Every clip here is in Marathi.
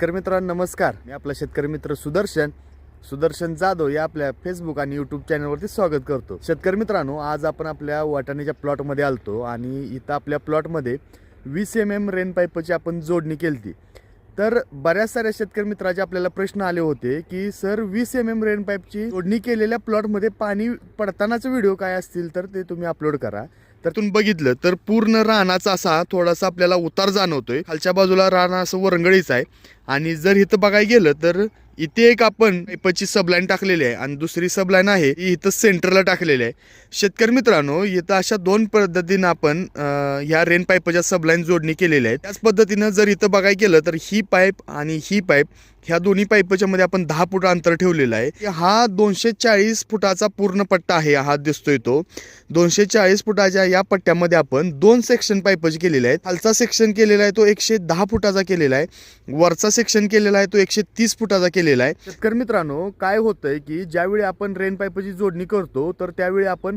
शेतकरी मित्रांनो नमस्कार. मी आपला शेतकरी मित्र सुदर्शन. सुदर्शन जाधव या आपल्या फेसबुक आणि यूट्यूब चॅनलवरती स्वागत करतो. शेतकरी मित्रांनो आज आपण आपल्या वाटाण्याच्या प्लॉटमध्ये आलतो आणि इथं आपल्या प्लॉटमध्ये वीस एम एम रेन पाईपची आपण जोडणी केली तर बऱ्याच साऱ्या शेतकरी मित्राचे आपल्याला प्रश्न आले होते की सर वीस एम एम रेन पाईपची जोडणी केलेल्या प्लॉटमध्ये पाणी पडतानाचे व्हिडिओ काय असतील? तर ते तुम्ही अपलोड करा. त्यातून बघितलं तर पूर्ण रानाचा असा थोडासा आपल्याला उतार जाणवतोय. खालच्या बाजूला रान असं वरंगळीच आहे. आणि जर इथं बघायला गेलं तर इथे एक आपण पाईपाची सबलाईन टाकलेली आहे आणि दुसरी सबलाईन आहे ती इथं सेंटरला टाकलेली आहे. शेतकरी मित्रांनो इथं अशा दोन पद्धतीनं आपण ह्या रेन पाईपच्या सबलाईन जोडणी केलेल्या आहे. त्याच पद्धतीनं जर इथं बघायला गेलं तर ही पाईप आणि ही पाईप ह्या दोन्ही पाईपच्या मध्ये आपण दहा फुट अंतर ठेवलेलं आहे. हा दोनशे चाळीस फुटाचा पूर्ण पट्टा आहे हा दिसतोय तो. दोनशे चाळीस फुटाच्या या पट्ट्यामध्ये आपण दोन सेक्शन पाईपच केलेले आहेत. खालचा सेक्शन केलेला आहे तो एकशे दहा फुटाचा केलेला आहे. वरचा सेक्शन केलेला आहे तो एकशे तीस फुटाचा केलेला आहे. शेतकरी मित्रांनो काय होतंय की ज्यावेळी आपण रेन पाईपची जोडणी करतो तर त्यावेळी आपण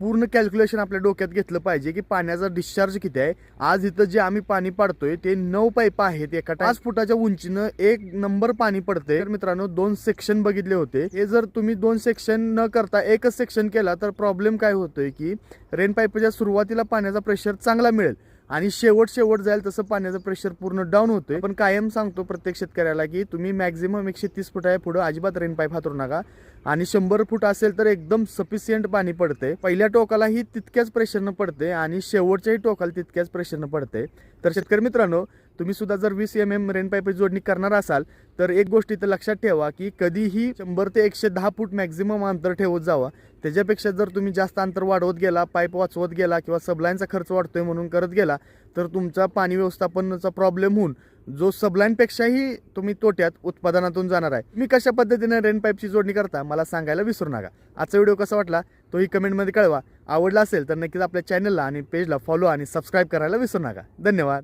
पूर्ण कॅल्क्युलेशन आपल्या डोक्यात घेतलं पाहिजे की पाण्याचा डिस्चार्ज किती आहे. आज इथं जे आम्ही पाणी पाडतोय ते नऊ पाईप आहेत एका पाच फुटाच्या उंचीनं एक नंबर पाणी पडते तर मित्रांनो दोन सेक्शन बघितले होते. हे जर तुम्ही दोन सेक्शन न करता एकच सेक्शन केला तर प्रॉब्लेम काय होतोय की रेन पाईपच्या सुरुवातीला पाण्याचा प्रेशर चांगला मिळेल. आणि शेवट शेवट जाईल तसं पाण्याचं प्रेशर पूर्ण डाऊन होतोय. पण कायम सांगतो प्रत्येक शेतकऱ्याला की तुम्ही मॅक्झिमम एकशे तीस फुटाच्या पुढं अजिबात रेन पाईप हातरू नका. आणि शंभर फूट असेल तर एकदम सफिशियंट पाणी पडते पहिल्या टोकालाही तितक्याच प्रेशरनं पडते आणि शेवटच्याही टोकाला तितक्याच प्रेशरनं पडते तर शेतकरी मित्रांनो तुम्ही सुद्धा जर वीस एम एम रेन पाईप जोडणी करणार असाल तर एक गोष्ट इथं लक्षात ठेवा की कधीही शंभर ते एकशे दहा फूट मॅक्झिमम अंतर ठेवत जावा. त्याच्यापेक्षा जर तुम्ही जास्त अंतर वाढवत गेला पाईप वाचवत गेला किंवा सबलाईनचा खर्च वाढतोय म्हणून करत गेला तर तुमचा पाणी व्यवस्थापनाचा प्रॉब्लेम होऊन जो सबलाईनपेक्षाही तुम्ही तोट्यात उत्पादनातून जाणार आहे. मी कशा पद्धतीने रेन पाईपची जोडणी करता मला सांगायला विसरू नका. आजचा व्हिडिओ कसा वाटला तोही कमेंटमध्ये कळवा. आवडला असेल तर नक्कीच आपल्या चॅनलला आणि पेजला फॉलो आणि सबस्क्राईब करायला विसरू नका. धन्यवाद.